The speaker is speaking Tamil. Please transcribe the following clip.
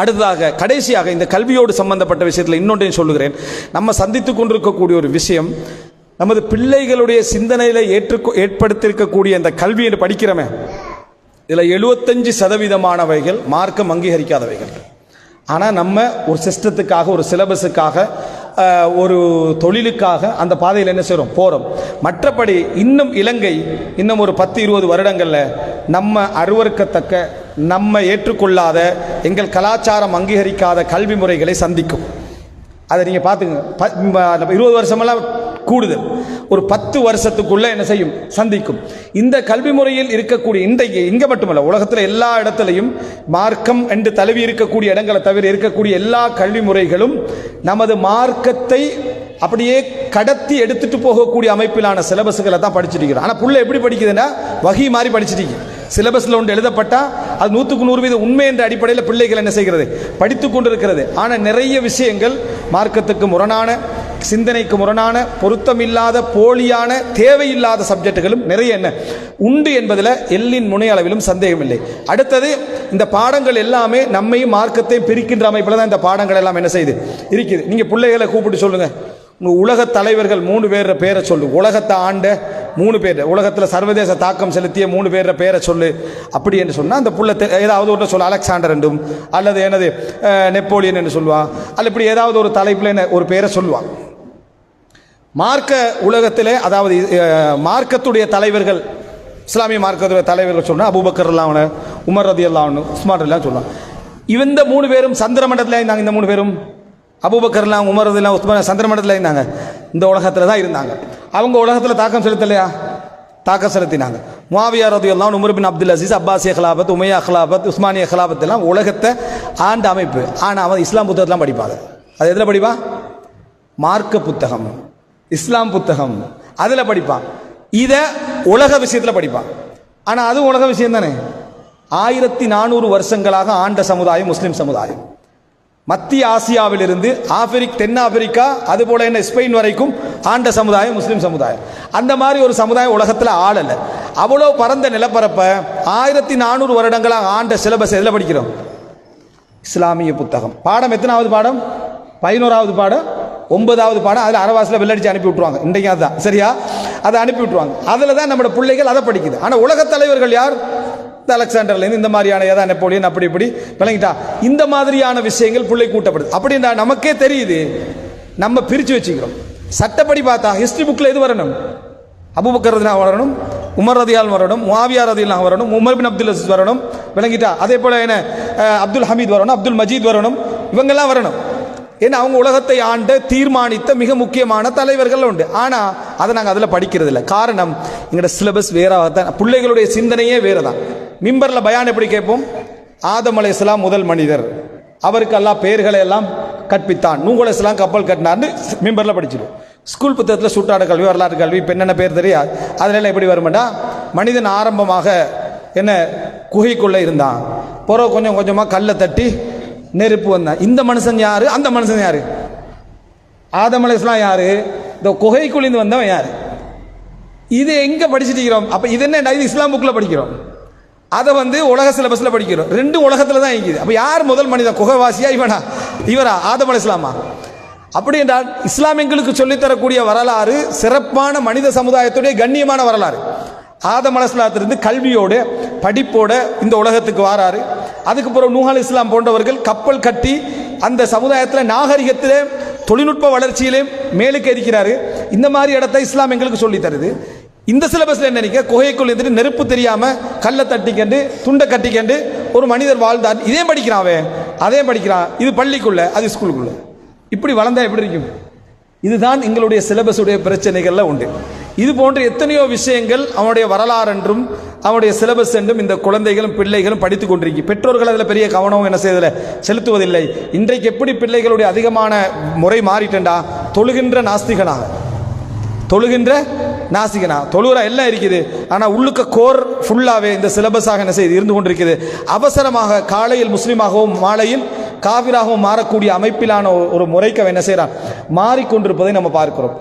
அடுத்ததாக கடைசியாக இந்த கல்வியோடு சம்பந்தப்பட்ட விஷயத்தில் இன்னொன்றையும் சொல்லுகிறேன். நம்ம சந்தித்து கொண்டிருக்கக்கூடிய ஒரு விஷயம் நமது பிள்ளைகளுடைய சிந்தனையில் ஏற்று ஏற்படுத்தியிருக்கக்கூடிய இந்த கல்வி என்று படிக்கிறோமே இதில் எழுபத்தஞ்சு சதவீதமானவைகள் மார்க்கம் அங்கீகரிக்காதவைகள். ஆனால் நம்ம ஒரு சிஸ்டத்துக்காக ஒரு சிலபஸுக்காக ஒரு தொழிலுக்காக அந்த பாதையில் என்ன செய்கிறோம் போகிறோம் மற்றபடி இன்னும் இலங்கை இன்னும் ஒரு பத்து இருபது வருடங்களில் நம்ம அருவறுக்கத்தக்க நம்ம ஏற்றுக்கொள்ளாத எங்கள் கலாச்சாரம் அங்கீகரிக்காத கல்வி முறைகளை சந்திக்கும். அதை நீங்கள் பார்த்துங்க ப- இருபது வருஷமெல்லாம் கூடுதல். ஒரு பத்து வருஷத்துக்குள்ள என்ன செய்யும்? சந்திக்கும். இந்த கல்வி முறையில் இருக்கக்கூடிய இன்றைக்கு இங்கே மட்டுமல்ல உலகத்தில் எல்லா இடத்துலையும் மார்க்கம் என்று தழுவி இருக்கக்கூடிய இடங்களை தவிர இருக்கக்கூடிய எல்லா கல்வி முறைகளும் நமது மார்க்கத்தை அப்படியே கடத்தி எடுத்துட்டு போகக்கூடிய அமைப்பிலான சிலபஸ்களை தான் படிச்சுட்டு இருக்கிறோம். ஆனால் புள்ள எப்படி படிக்குதுன்னா வகி மாதிரி படிச்சுட்டு சிலபஸில் ஒன்று எழுதப்பட்டால் அது நூற்றுக்கு நூறு வீதம் உண்மை என்ற அடிப்படையில் பிள்ளைகள் என்ன செய்கிறது? படித்து கொண்டிருக்கிறது. ஆனால் நிறைய விஷயங்கள் மார்க்கத்துக்கு முரணான சிந்தனைக்கு முரணான பொருத்தமில்லாத போலியான தேவையில்லாத சப்ஜெக்டுகளும் நிறைய என்ன? உண்டு என்பதில் எல்லின் முனை அளவிலும் சந்தேகமில்லை. அடுத்தது இந்த பாடங்கள் எல்லாமே நம்மையும் மார்க்கத்தையும் பிரிக்கின்ற அமைப்பில் தான் இந்த பாடங்கள் எல்லாம் என்ன செய்யுது இருக்குது. நீங்கள் பிள்ளைகளை கூப்பிட்டு சொல்லுங்கள் உங்கள் உலக தலைவர்கள் மூணு பேர் பேரை சொல்லு. உலகத்தை ஆண்ட மூணு பேர். உலகத்தில் சர்வதேச தாக்கம் செலுத்திய மூணு பேர பேரை சொல்லு. அப்படி என்று சொன்னால் அந்த புள்ள ஏதாவது ஒன்று சொல்லு. அலெக்சாண்டர் என்றும் அல்லது எனது நெப்போலியன் என்று சொல்லுவான் அல்ல இப்படி ஏதாவது ஒரு தலைப்பில் என்ன ஒரு பேரை சொல்லுவான் மார்க்க உலகத்திலே அதாவது மார்க்கத்துடைய தலைவர்கள் இஸ்லாமிய மார்க்கத்துடைய தலைவர்கள் சொன்னால் அபுபக்கர் அல்லாவனு உமர் ரதி அல்லாவனு உஸ்மான் எல்லாம் சொல்லுவாங்க. இந்த மூணு பேரும் சந்திரமண்டலத்தில் இருந்தாங்க இந்த மூணு பேரும். அபூபக்கர்லாம் உமர் ரதி உஸ்மான் சந்திரமண்டலத்தில் இருந்தாங்க. இந்த உலகத்தில் தான் இருந்தாங்க. அவங்க உலகத்தில் தாக்கம் செலுத்தலையா? தாக்கம் செலுத்தினாங்க. முவாவியா ரதி எல்லாம் உமர் பின் அப்துல் அசீஸ் அப்பாசிய ஹலாபத் உமையா ஹலாபத் உஸ்மானிய ஹலாபத் எல்லாம் உலகத்தை ஆண்ட அமைப்பு. ஆனால் அவன் இஸ்லாம் புத்தகத்தெலாம் படிப்பாங்க அது எதில் படிப்பான் மார்க்க புத்தகம். இஸ்லாம் புத்தகம். அதில் படிப்பான். இதை உலக விஷயத்தில் படிப்பான். ஆனால் அதுவும் உலக விஷயம் தானே? ஆயிரத்தி நானூறு வருஷங்களாக ஆண்ட சமுதாயம் முஸ்லீம் சமுதாயம். மத்திய ஆசியாவிலிருந்து ஆப்பிரிக் தென் ஆப்பிரிக்கா அதுபோல என்ன ஸ்பெயின் வரைக்கும் ஆண்ட சமுதாயம் முஸ்லீம் சமுதாயம். அந்த மாதிரி ஒரு சமுதாயம் உலகத்தில் ஆளலை. அவ்வளோ பரந்த நிலப்பரப்பை ஆயிரத்தி நானூறு வருடங்களாக ஆண்ட சிலபஸ் எதில் படிக்கிறோம்? இஸ்லாமிய புத்தகம். பாடம் எத்தனாவது பாடம்? பதினோராவது பாடம்? ஒன்பதாவது பாடம்? அதில் அரவாசில் வெள்ளடிச்சு அனுப்பி விட்ருவாங்க இன்றைக்கு அதுதான் சரியா? அதை அனுப்பி விட்ருவாங்க அதில் தான் நம்மளோட பிள்ளைகள் அதை படிக்குது. ஆனால் உலகத் தலைவர்கள் யார்? இந்த அலெக்சாண்டர்லேருந்து இந்த மாதிரியான ஏதா நெப்போலியன் அப்படி இப்படி விளங்கிட்டா. இந்த மாதிரியான விஷயங்கள் பிள்ளை கூட்டப்படுது. அப்படின்னா நமக்கே தெரியுது. நம்ம பிரித்து வச்சுக்கிறோம். சட்டப்படி பார்த்தா ஹிஸ்ட்ரி புக்கில் எது வரணும்? அபுபக்கர் ரதிலாம் வரணும் உமர் ரதியால் வரணும் மாவியார் ரதிலாம் வரணும் உமர் பின் அப்துல் அசீஸ் வரணும் விளங்கிட்டா? அதே போல என்ன அப்துல் ஹமீத் வரணும் அப்துல் மஜீத் வரணும் இவங்கெல்லாம் வரணும். ஏன்னா அவங்க உலகத்தை ஆண்ட தீர்மானித்த மிக முக்கியமான தலைவர்கள் உண்டு. ஆனால் அதை நாங்கள் அதில் படிக்கிறது இல்லை. காரணம் எங்களோட சிலபஸ் வேறாக தான். பிள்ளைகளுடைய சிந்தனையே வேறு தான் மிம்பரில் பயான் எப்படி கேட்போம்? ஆதம் அலைஹிஸ்ஸலாம் முதல் மனிதர். அவருக்கு எல்லாம் பெயர்களை எல்லாம் கற்பித்தான். நூகுல் கப்பல் கட்டினார்னு மெம்பரில் படிச்சிடும் ஸ்கூல் புத்தகத்தில் சுட்டாட கல்வி வரலாறு கல்வி இப்போ என்னென்ன பேர் தெரியாது அதில் எப்படி வருமாட்டா மனிதன் ஆரம்பமாக என்ன குகைக்குள்ளே இருந்தான். பிறகு கொஞ்சம் கொஞ்சமாக கல்லை தட்டி நெருப்பு வந்தான். இந்த மனுஷன் யார்? அந்த மனுஷன் யார்? ஆதம் அலைஹிஸ்ஸலாம் யார்? இந்த குகைக்குழிந்து வந்தவன் யார்? இது எங்கே படிச்சுட்டு இருக்கிறோம்? அப்போ இது என்ன இது இஸ்லாம் புக்கில் படிக்கிறோம். அதை வந்து உலக சிலபஸில் படிக்கிறோம். ரெண்டும் உலகத்தில் தான் இருக்குது அப்போ யார் முதல் மனிதன்? குகைவாசியா இவனா? இவரா? ஆதம் அலை இஸ்லாமா அப்படி என்றால் இஸ்லாம் எங்களுக்கு சொல்லித்தரக்கூடிய வரலாறு சிறப்பான மனித சமுதாயத்துடைய கண்ணியமான வரலாறு. ஆதம் அலைஹிஸ்ஸலாத்திலிருந்து கல்வியோட படிப்போட இந்த உலகத்துக்கு வாராரு. அதுக்கு பிறகு நூஹ் இஸ்லாம் போன்றவர்கள் கப்பல் கட்டி அந்த சமுதாயத்தில் நாகரிகத்திலே தொழில்நுட்ப வளர்ச்சியிலே மேலுக்கு இருக்கிறாரு இந்த மாதிரி இடத்த இஸ்லாம் எங்களுக்கு சொல்லி தருது. இந்த சிலபஸ்ல என்ன நினைக்க குகைக்குள் இருந்துட்டு நெருப்பு தெரியாம கல்லை தட்டிக்கண்டு துண்டை கட்டிக்கண்டு ஒரு மனிதர் வாழ்ந்தார். இதே படிக்கிறான் அவன். அதே படிக்கிறான் இது பள்ளிக்குள்ள அது ஸ்கூலுக்குள்ள இப்படி வளர்ந்தா எப்படி இருக்கும்? இதுதான் எங்களுடைய சிலபஸுடைய பிரச்சனைகள்ல உண்டு. இது போன்ற எத்தனையோ விஷயங்கள் அவனுடைய வரலாறு என்றும் அவனுடைய சிலபஸ் என்றும் இந்த குழந்தைகளும் பிள்ளைகளும் படித்துக் கொண்டிருக்கு. பெற்றோர்கள் அதில் பெரிய கவனம் என்ன செய்வதில்லை செலுத்துவதில்லை. இன்றைக்கு எப்படி பிள்ளைகளுடைய அதிகமான முறை மாறிட்டண்டா தொழுகின்ற நாஸ்திகனா? தொழுகின்ற நாசிகனா? தொழுகிற எல்லாம் இருக்குது. ஆனால் உள்ளுக்க கோர் ஃபுல்லாகவே இந்த சிலபஸாக என்ன செய்து இருந்து கொண்டிருக்குது. அவசரமாக காலையில் முஸ்லீமாகவும் மாலையில் காவிராகவும் மாறக்கூடிய அமைப்பிலான ஒரு- ஒரு முறைக்கு அவன் என்ன செய்கிறான் மாறிக்கொண்டிருப்பதை நம்ம பார்க்கிறோம்.